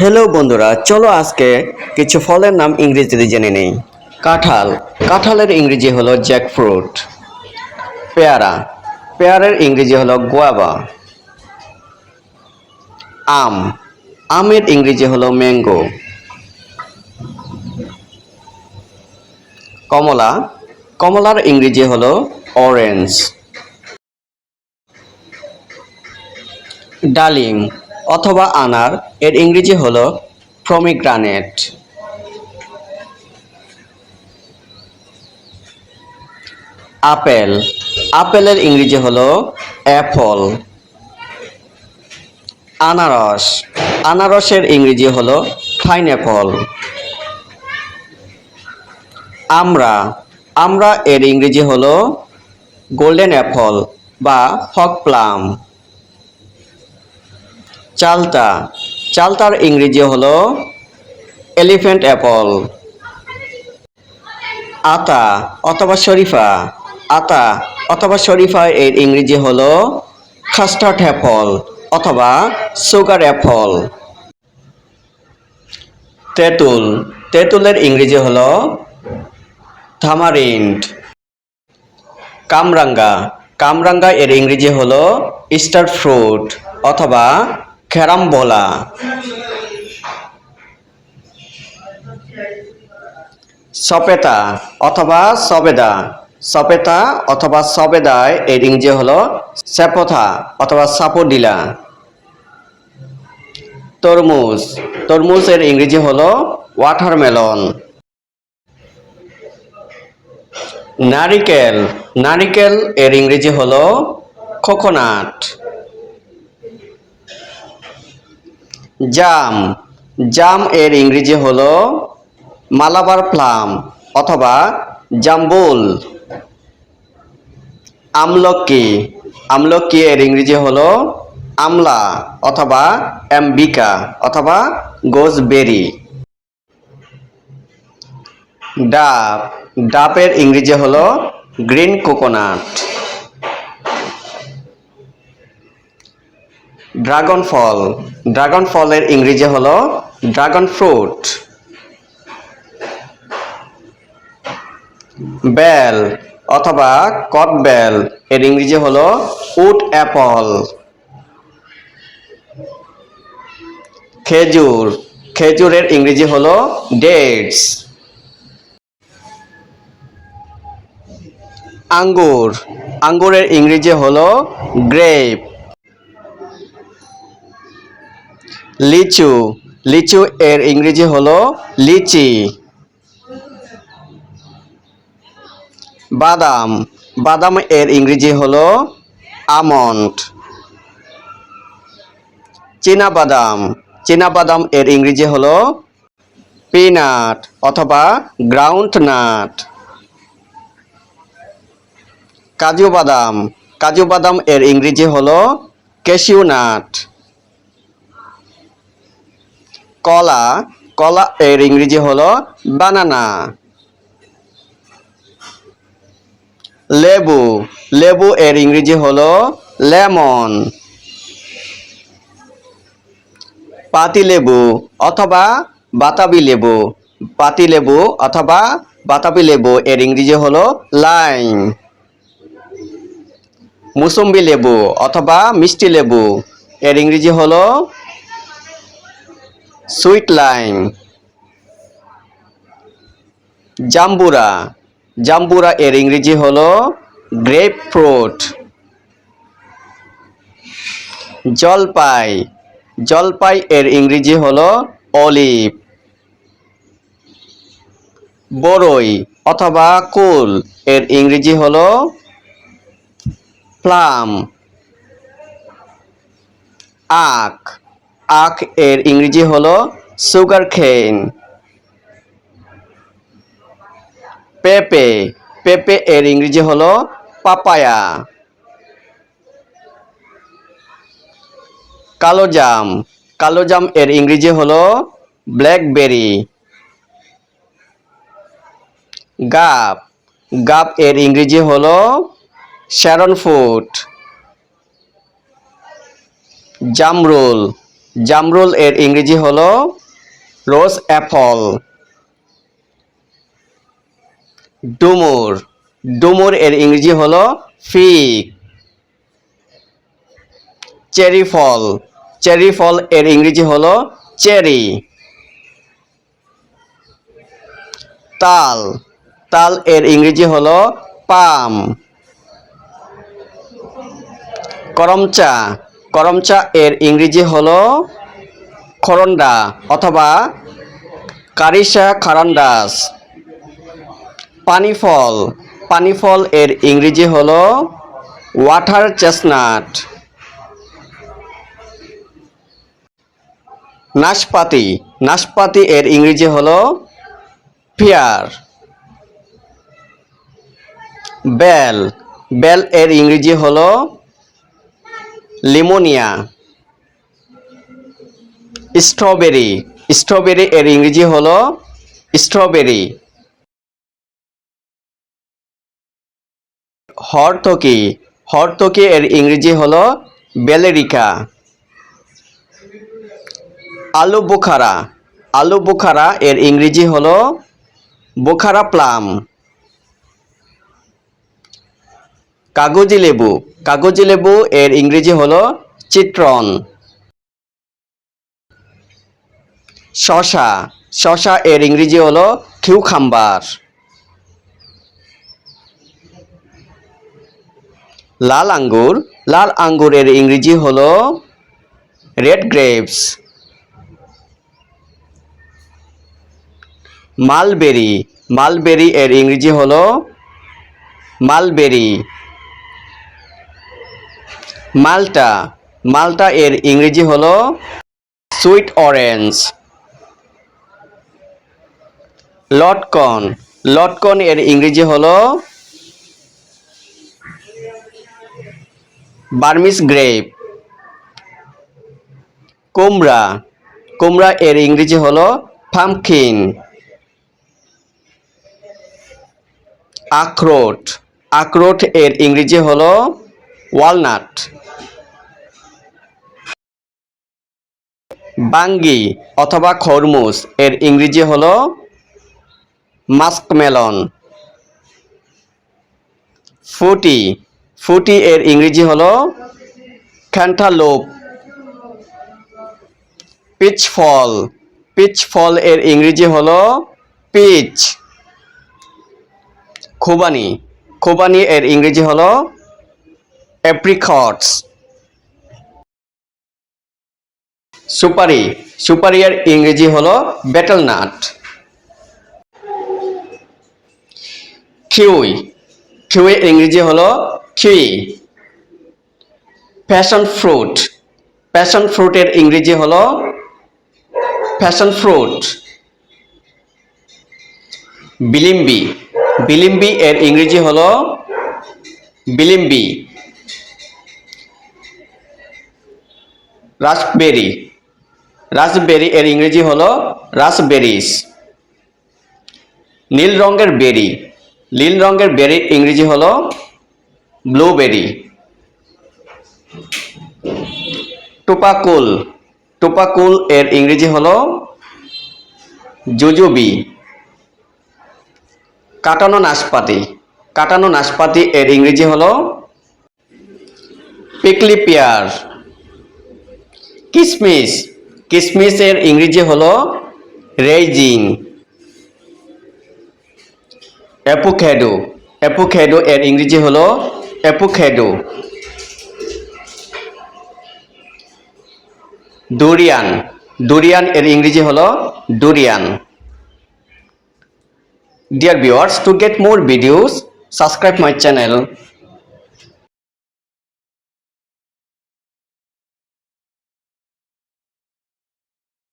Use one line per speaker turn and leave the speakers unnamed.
Hello বন্ধুরা, চলো আজকে কিছু ফলের নাম ইংরেজিতে জেনে নেই। কাঁঠাল। কাঁঠালের ইংরেজি হলো জ্যাকফ্রুট পেয়ারা। পেয়ারের ইংরেজি হলো গোয়াবা আম। আমের ইংরেজি হলো ম্যাঙ্গো কমলা। কমলার ইংরেজি হলো অরেঞ্জ ডালিম। অথবা আনার, এর ইংরেজি হলো প্রমিগ্রানেট আপেল, আপেলের ইংরেজি হলো অ্যাপল আনারস, আনারসের ইংরেজি হলো পাইনঅ্যাপল আমরা আমরা এর ইংরেজি হলো গোল্ডেন অ্যাপল বা ফক প্লাম চালতা। চালতার ইংরেজি হলো এলিফ্যান্ট অ্যাপল। আতা অথবা শরীফা। আতা অথবা শরীফা এর ইংরেজি হলো কাস্টার্ড অ্যাপল অথবা সুগার অ্যাপল তেঁতুল। তেঁতুলের ইংরেজি হলো থামারিন্ড কামরাঙ্গা। কামরাঙ্গা এর ইংরেজি হলো স্টার ফ্রুট অথবা খেরামবোলা সপেতা অথবা সবেদা। সপেতা অথবা সবেদায় এর ইংরেজি হলো স্যাপোথা অথবা সাপোডিলা। তরমুজ। তরমুজের ইংরেজি হলো ওয়াটারমেলন। নারিকেল। নারিকেল এর ইংরেজি হলো কোকোনাট। জাম। জাম এর ইংরেজি হলো মালাবার প্লাম অথবা জাম্বুল। আমলকি। আমলকি এর ইংরেজি হলো আমলা অথবা অ্যাম্বিকা অথবা গোজবেরি। ডাব। ডাবের ইংরেজি হলো গ্রিন কোকোনাট। ড্রাগন ফল ড্রাগন ফলের ইংরেজি হলো ড্রাগন ফ্রুট বেল অথবা কট বেল এর ইংরেজি হলো উড অ্যাপল খেজুর, খেজুরের ইংরেজি হলো ডেটস আঙ্গুর, আঙ্গুরের ইংরেজি হলো গ্রেপ লিচু। লিচু এর ইংরেজি হলো লিচি। বাদাম। বাদাম এর ইংরেজি হলো আমন্ড। চীনা বাদাম। চীনা বাদাম এর ইংরেজি হলো পিনাট অথবা গ্রাউন্ড নাট। কাজু বাদাম। কাজু বাদাম এর ইংরেজি হলো ক্যাশিউ নাট। কলা কলা এর ইংরেজি হলো বানানা লেবু লেবু এর ইংরেজি হলো লেমন। পাতিলেবু অথবা বাতাবি লেবু পাতিলেবু অথবা বাতাবি লেবু এর ইংরেজি হলো লাইম মুসম্বি লেবু অথবা মিষ্টি লেবু এর ইংরেজি হলো সুইট লাইম, জাম্বুরা জাম্বুরা এর ইংরেজি হলো গ্রেপ ফ্রুট জলপাই জলপাই এর ইংরেজি হলো অলিভ, বরই অথবা কুল এর ইংরেজি হলো প্লাম, আখ আখ এর ইংরেজি হলো সুগার খেন পেঁপে পেঁপে এর ইংরেজি হলো পাপায়া. কালো জাম কালো জাম এর ইংরেজি হলো ব্ল্যাকবেরি গাপ গাপ এর ইংরেজি হলো শ্যারন ফুট জামরুল জামরুল এর ইংরেজি হল রোজ অ্যাপল। ডুমুর। ডুমুর এর ইংরেজি হল ফিগ। চেরি ফল। চেরি ফল এর ইংরেজি হল চেরি। তাল। তাল এর ইংরেজি হল পাম। করমচা। করমচা এর ইংরেজি হলো খরন্ডা অথবা কারিসা খারান্ডাস। পানি ফল পানি ফল এর ইংরেজি হলো ওয়াটার চেস্টনাট। নাশপাতি নাশপাতি এর ইংরেজি হলো পিয়ার। বেল বেল এর ইংরেজি হলো লিমোনিয়া। স্ট্রবেরি। স্ট্রবেরি এর ইংরেজি হলো স্ট্রবেরি। হরতকি। হরতকি এর ইংরেজি হলো বেলেরিকা। আলু বোখারা আলু বোখারা এর ইংরেজি হলো বোখারা প্লাম। কাগজি লেবু। কাগজি লেবু, এর ইংরেজি হলো চিত্রন শশা শশা এর ইংরেজি হলো কিউখাম্বার লাল আঙ্গুর লাল আঙ্গুর এর ইংরেজি হলো রেড গ্রেপস। মালবেরি মালবেরি এর ইংরেজি হলো মালবেরি। মালটা। মালটা এর ইংরেজি হলো সুইট অরেঞ্জ। লটকন। লটকন এর ইংরেজি হলো বার্মিস গ্রেপ। কুমড়া। কুমড়া এর ইংরেজি হলো পামকিন। আখরোট। আখরোট এর ইংরেজি হলো ওয়ালনাট। বাঙ্গি অথবা খরমুজ, এর ইংরেজি হল মাস্কমেলন। ফুটি ফুটি এর ইংরেজি হল ক্যান্টালোপ। পিচ ফল পিচ ফল এর ইংরেজি হল পিচ। খুবানি খুবানি এর ইংরেজি হলো অ্যাপ্রিকটস সুপারি সুপারি এর ইংরেজি হলো বেটেল নাট কিউই এর ইংরেজি হলো কিউই প্যাশন ফ্রুট প্যাশন ফ্রুটের ইংরেজি হলো প্যাশন ফ্রুট বিলিম্বি বিলিম্বি এর ইংরেজি হলো বিলিম্বি রাসবেরি। রাসবেরি এর ইংরেজি হলো রাসবেরিস। নীল রঙের বেরি। নীল রঙের বেরির ইংরেজি হলো ব্লুবেরি। টোপাকুল। টোপাকুল এর ইংরেজি হলো জুজুবি। কাটানো নাশপাতি। কাটানো নাশপাতি এর ইংরেজি হলো পিকলি পেয়ার কিসমিস। কিসমিস এর ইংরেজি হলো রেইজিন অ্যাপোক্যাডো অ্যাপোক্যাডো এর ইংরেজি হলো অ্যাপোক্যাডো ডুরিয়ান। ডুরিয়ান এর ইংরেজি হলো durian. Dear viewers, to get more videos, subscribe my channel.